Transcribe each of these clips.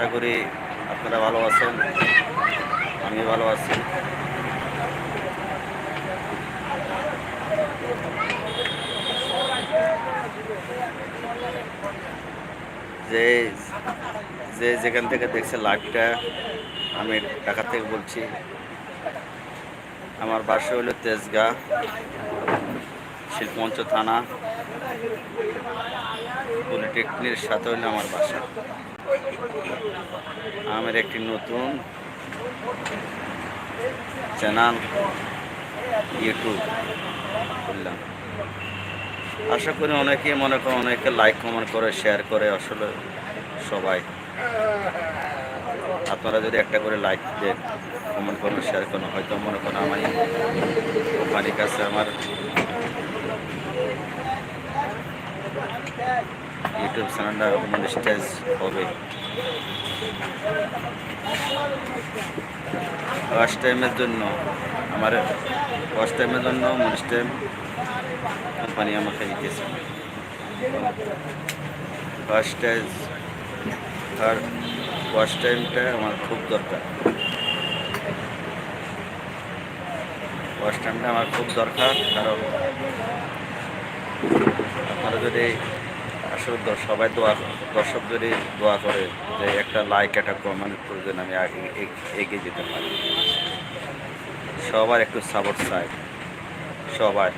আশা করি আপনারা ভালো আছেন আমি ভালো আছি। যে যে যেখান থেকে দেখছে লাইভটা, আমি ঢাকা থেকে বলছি। আমার বাসা হলো তেজগাঁ, শিল্পমঞ্চ থানা। পলিটেকনিকের সাথে হলো আমার বাসা। আমার একটি নতুন চ্যানেল ইউটিউব করলাম আশা করি অনেকে মনে করে, অনেকে লাইক কমেন্ট করে শেয়ার করে। আসলে সবাই, আপনারা যদি একটা করে লাইক দেন কমেন্ট করেন শেয়ার করেন, হয়তো মনে করেন আমার কোম্পানির কাছে আমার ইউটিউব চ্যানেলটা মনিস্টাইজ হবে। ফার্স্ট টাইমের জন্য, আমার ফার্স্ট টাইমের জন্য মনিস্টাইম কোম্পানি আমাকে দিতেছে। ফার্স্ট টাইম আর ফার্স্ট টাইমটা আমার খুব দরকার। ফার্স্ট টাইমটা আমার খুব দরকার, কারণ আপনারা যদি আসলে দ- সবাই দোয়া দর্শক যদি দোয়া করে যে একটা লাইক একটা কমেন্ট করে যেন আমি এগিয়ে যেতে পারি। সবার একটু সাপোর্ট চাই। সবাই।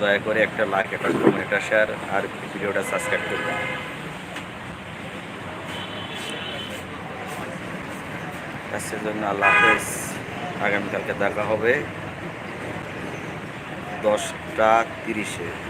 দয়া করে একটা লাইক একটা কমেন্ট একটা শেয়ার আর ভিডিওটা সাবস্ক্রাইব করবেন। জন্য আল্লাহ হাফেজ। আগামীকালকে দেখা হবে দশটা তিরিশে।